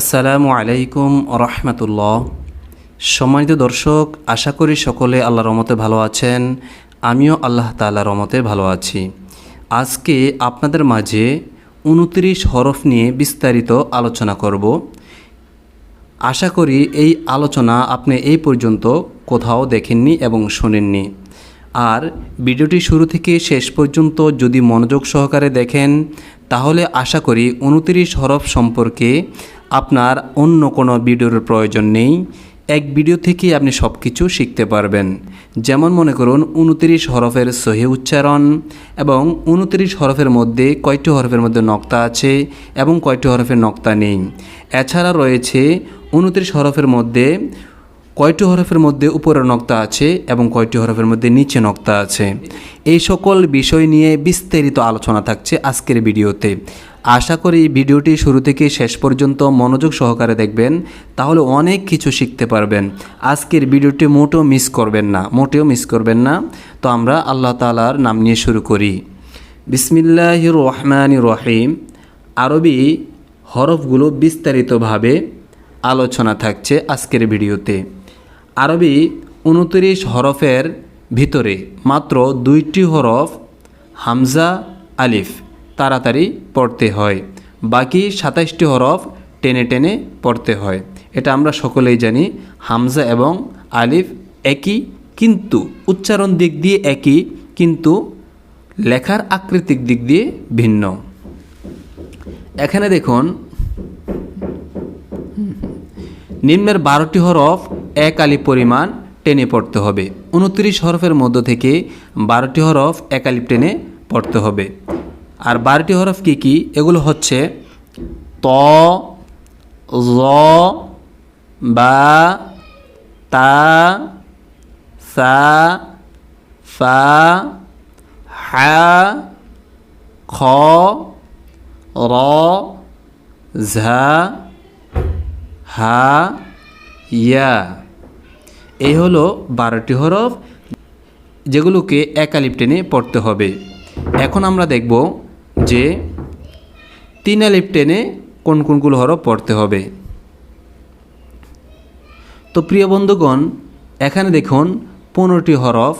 আসসালামু আলাইকুম রহমতুল্লাহ। সম্মানিত দর্শক, আশা করি সকলে আল্লাহর রমতে ভালো আছেন, আমিও আল্লাহ তাল্লাহ রমতে ভালো আছি। আজকে আপনাদের মাঝে উনত্রিশ হরফ নিয়ে বিস্তারিত আলোচনা করব। আশা করি এই আলোচনা আপনি এই পর্যন্ত কোথাও দেখেননি এবং শোনেননি। আর ভিডিওটি শুরু থেকে শেষ পর্যন্ত যদি মনোযোগ সহকারে দেখেন, তাহলে আশা করি উনত্রিশ হরফ সম্পর্কে আপনার অন্য কোনো ভিডিওর প্রয়োজন নেই। এক ভিডিও থেকে আপনি সব কিছু শিখতে পারবেন। যেমন মনে করুন, উনত্রিশ হরফের সহি উচ্চারণ এবং উনত্রিশ হরফের মধ্যে কয়টি হরফের মধ্যে নক্তা আছে এবং কয়টি হরফের নক্তা নেই। এছাড়া রয়েছে উনত্রিশ হরফের মধ্যে কয়টি হরফের মধ্যে উপরের নক্তা আছে এবং কয়টি হরফের মধ্যে নিচে নক্তা আছে? এই সকল বিষয় নিয়ে বিস্তারিত আলোচনা থাকছে আজকের ভিডিওতে। আশা করি ভিডিওটি শুরু থেকে শেষ পর্যন্ত মনোযোগ সহকারে দেখবেন, তাহলে অনেক কিছু শিখতে পারবেন। আজকের ভিডিওটি মোটেও মিস করবেন না, মোটেও মিস করবেন না। তো আমরা আল্লাহ তালার নাম নিয়ে শুরু করি। বিসমিল্লাহ রহমান রহিম আরবি হরফগুলো বিস্তারিতভাবে আলোচনা থাকছে আজকের ভিডিওতে। আরবি উনত্রিশ হরফের ভিতরে মাত্র দুইটি হরফ হামজা, আলিফ তাড়াতাড়ি পড়তে হয়। বাকি সাতাইশটি হরফ টেনে টেনে পড়তে হয়। এটা আমরা সকলেই জানি, হামজা এবং আলিফ একই, কিন্তু উচ্চারণ দিক দিয়ে একই, কিন্তু লেখার আকৃতিক দিক দিয়ে ভিন্ন। এখানে দেখুন, নিম্নের বারোটি হরফ এক আলি পরিমাণ টেনে পড়তে হবে। উনত্রিশ হরফের মধ্য থেকে বারোটি হরফ এক আলিপ টেনে পড়তে হবে। আর বারোটি হরফ কী কী? এগুলো হচ্ছে ত বা, তা, সা, ফা, হা, খ, র, ঝা, হা ইয়া। এই হলো বারোটি হরফ যেগুলোকে একালিপ টেনে পড়তে হবে। এখন আমরা দেখব যে তিন আলিপ টেনে কোন কোনগুলো হরফ পড়তে হবে। তো প্রিয় বন্ধুগণ, এখানে দেখুন পনেরোটি হরফ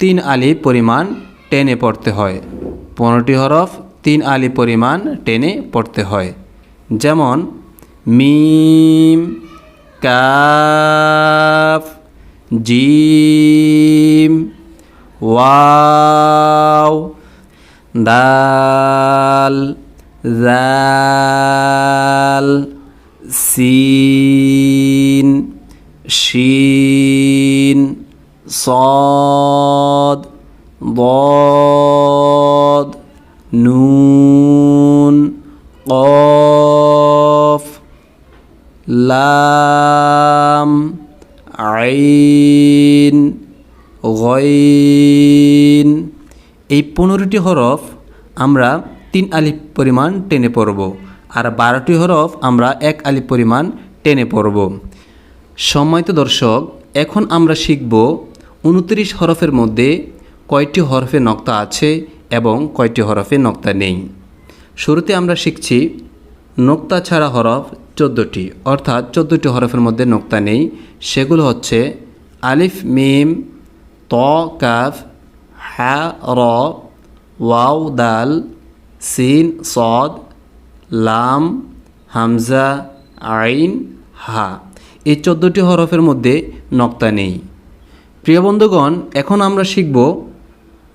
তিন আলি পরিমাণ টেনে পড়তে হয়। পনেরোটি হরফ তিন আলি পরিমাণ টেনে পড়তে হয়। যেমন মিম কাফ জিম ওয়াও দাল জাল সিন শিন صاد ضاد নুন قاف আইন, গইন। এই পনেরোটি হরফ আমরা তিন আলিফ পরিমাণ টেনে পড়ব আর বারোটি হরফ আমরা এক আলিফ পরিমাণ টেনে পড়ব। সম্মানিত দর্শক, এখন আমরা শিখব উনত্রিশ হরফের মধ্যে কয়টি হরফে নক্তা আছে এবং কয়টি হরফে নক্তা নেই। শুরুতে আমরা শিখছি, নোক্তা ছাড়া হরফ চোদ্দোটি, অর্থাৎ চোদ্দোটি হরফের মধ্যে নোক্তা নেই। সেগুলো হচ্ছে আলিফ, মিম, ত, কাফ, হা, র, ওয়াও, দাল, সিন, সদ, লাম, হামজা, আইন, হা। এই চোদ্দোটি হরফের মধ্যে নক্তা নেই। প্রিয় বন্ধুগণ, এখন আমরা শিখব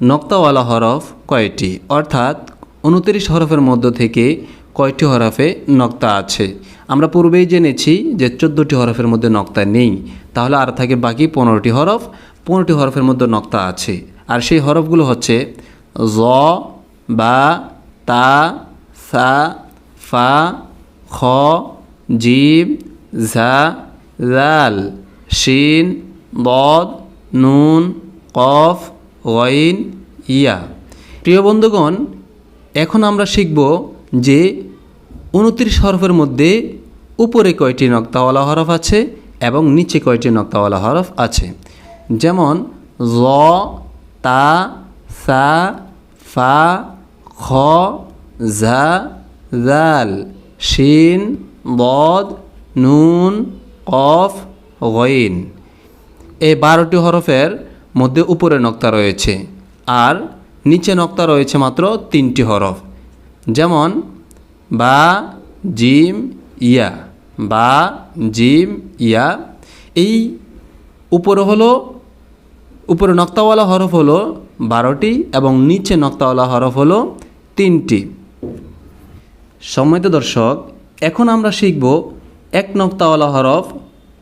নক্তাওয়ালা হরফ কয়টি, অর্থাৎ উনত্রিশ হরফের মধ্য থেকে কয়টি হরফে নক্তা আছে। আমরা পূর্বেই জেনেছি যে চোদ্দোটি হরফের মধ্যে নক্তা নেই। তাহলে আর থাকে বাকি পনেরোটি হরফ। পনেরোটি হরফের মধ্যে নক্তা আছে। আর সেই হরফগুলো হচ্ছে জ, বা, তা, সা, ফা, খ, জিম, ঝা জাল শিন বদ নুন, কফ ওয়াইন ইয়া। প্রিয় বন্ধুগণ, এখন আমরা শিখব যে উনত্রিশ হরফের মধ্যে উপরে কয়টি নক্তাওয়ালা হরফ আছে এবং নিচে কয়টি নক্তাওয়ালা হরফ আছে? যেমন জ তা, সা, ফা, খ, ঝা, জাল, শিন, বদ, নুন, কফ, গইন। এই বারোটি হরফের মধ্যে উপরে নক্তা রয়েছে আর নিচে নক্তা রয়েছে মাত্র তিনটি হরফ। যেমন, বা, জিম ইয়া, বা, জিম, ইয়া। এই উপরে হলো, উপরে নক্তাওয়ালা হরফ হলো বারোটি এবং নিচে নক্তাওয়ালা হরফ হলো তিনটি। সম্মানিত দর্শক, এখন আমরা শিখব এক নক্তাওয়ালা হরফ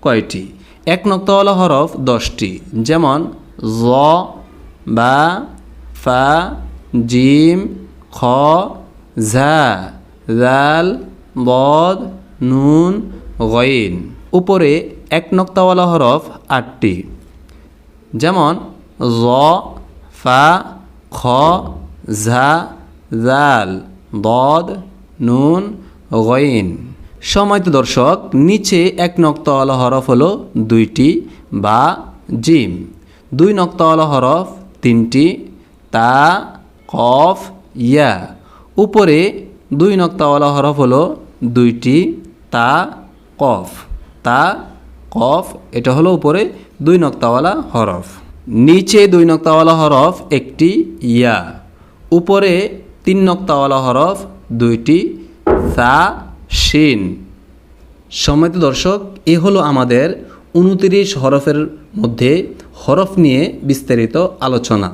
কয়টি? এক নক্তাওয়ালা হরফ দশটি, যেমন জ, বা, ফা, জিম, খ, ঝা, জাল, বদ নুন, গইন। উপরে এক নক্তাওয়ালা হরফ আটটি। যেমন, জ, ফা, খ, ঝা, জাল বদ নুন, গইন। সময়ত দর্শক, নিচে এক নক্তাওয়ালা হরফ হলো দুইটি বা জিম। দুই নক্তাওয়ালা হরফ তিনটি, তা, কফ, ইয়া। উপরে দুই নক্তাওয়ালা হরফ হলো দুইটি তা, কফ। তা, কফ, এটা হলো উপরে দুই নক্তাওয়ালা হরফ। নিচে দুই নক্তাওয়ালা হরফ একটি ইয়া। উপরে তিন নক্তাওয়ালা হরফ দুইটি সা, শিন। সম্মানিত দর্শক, এ হলো আমাদের উনতিরিশ হরফের মধ্যে হরফ নিয়ে বিস্তারিত আলোচনা।